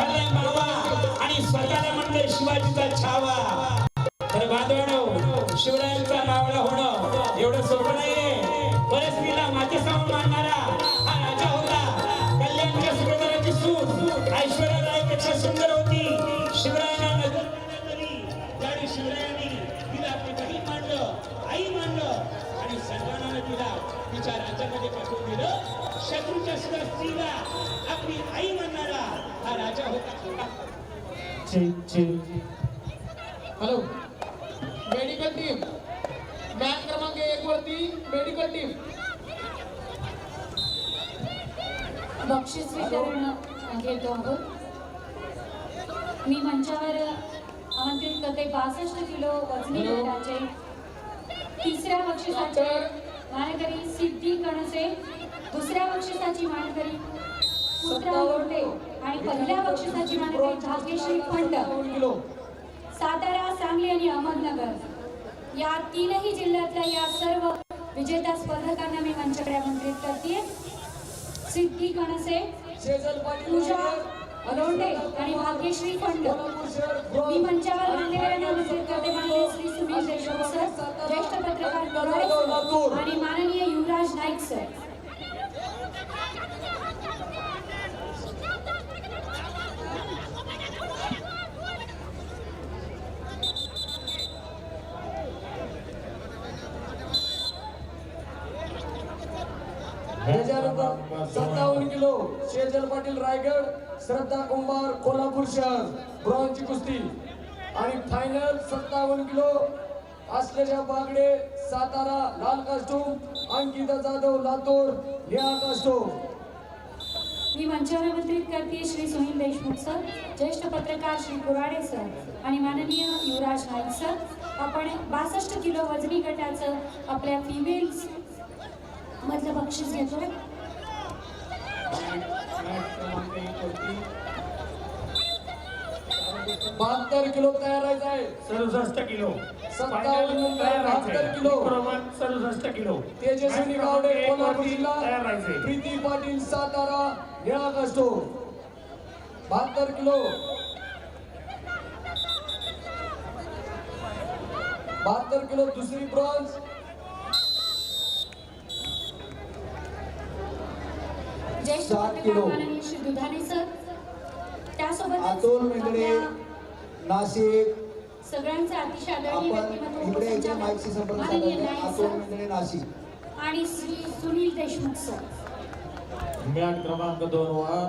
बलराम बाबा आणि स्वतःला म्हणले शिवाजीचा छावा. तर बांधवानो शिवरायांचा मावळा होणं एवढं सोपं नाहीये. परस्तीला मातेसमोर मानणारा हा राजा होता. कल्याणच्या सुभेदाराची सूर ऐश्वर्यापेक्षा सुंदर होती. शिवरायांना आणि शिवरायांनी तिला पिताही मांडलं आई मांडलं आणि सर्वांना तिला तिच्या राज्यामध्ये पाठवून दिलं. शत्रूच्या सुद्धा स्त्रीला आपली आई मानणारा हा राजा होता. हॅलो मेडिकल टीम मॅच क्रमांक एक वरती मेडिकल टीम बक्षीस वितरण घेतो आहोत. मी मंचावर आमंत्रित करते. बासष्ट किलो वजनी तिसऱ्या बक्षिसाचे मानकरी सिद्धी कणसे. दुसऱ्या बक्षिसाची मानकरी पुत्रा गोटे आणि पहिल्या बक्षिसाची मानकरी भाग्यश्री फंड. सातारा सांगली आणि अहमदनगर. या तीनही जिल्ह्यातल्या या सर्व विजेत्या स्पर्धकांना मी मंचाकडे आमंत्रित करते सिद्धी कणसे पूजा अलोंडे आणि भाग्यश्री फंड. मी मंचावर मान्यवरांना करते माननीय श्री सुनील देशमुख सर ज्येष्ठ पत्रकार आणि माननीय युवराज नाईक सर. सत्तावन्न किलो शेजल पाटील रायगड श्रद्धा कुंभार कोल्हापूर शहर ब्रॉन्झची कुस्ती. आणि फायनल सत्तावन्न किलो असलेल्या बागडे सातारा लाल कास्टूम अंकिता जाधव लातूर निळा कास्टूम मी मंचावर आमंत्रित करते श्री सुनील देशमुख सर ज्येष्ठ पत्रकार श्री कुराडे सर आणि माननीय युवराज नाईक सर. आपण बासष्ट किलो वजनी गटाचं आपल्या फिमेल्स मधलं बक्षीस घेतोय. बहात्तर किलो तयार आहे सदुसष्ट किलो सत्तावन्न. बहात्तर किलो. सदुसष्ट किलो तेजस्विनी गावडे कोल्हापूर जिल्हा. प्रीती पाटील सातारा निळा कास्टूम बहात्तर किलो बहात्तर किलो दुसरी ब्रॉन्झ ज्येष्ठ दुधाने सर त्यासोबत अतुल मेंगडे नाशिक सगळ्यांचे अतिशय आदरणीय व्यक्तिमत्व माननीय नाईक अतुल सर. मेंगडे नाशिक. आणि श्री सुनील देशमुख सर. मॅट क्रमांक दोन वर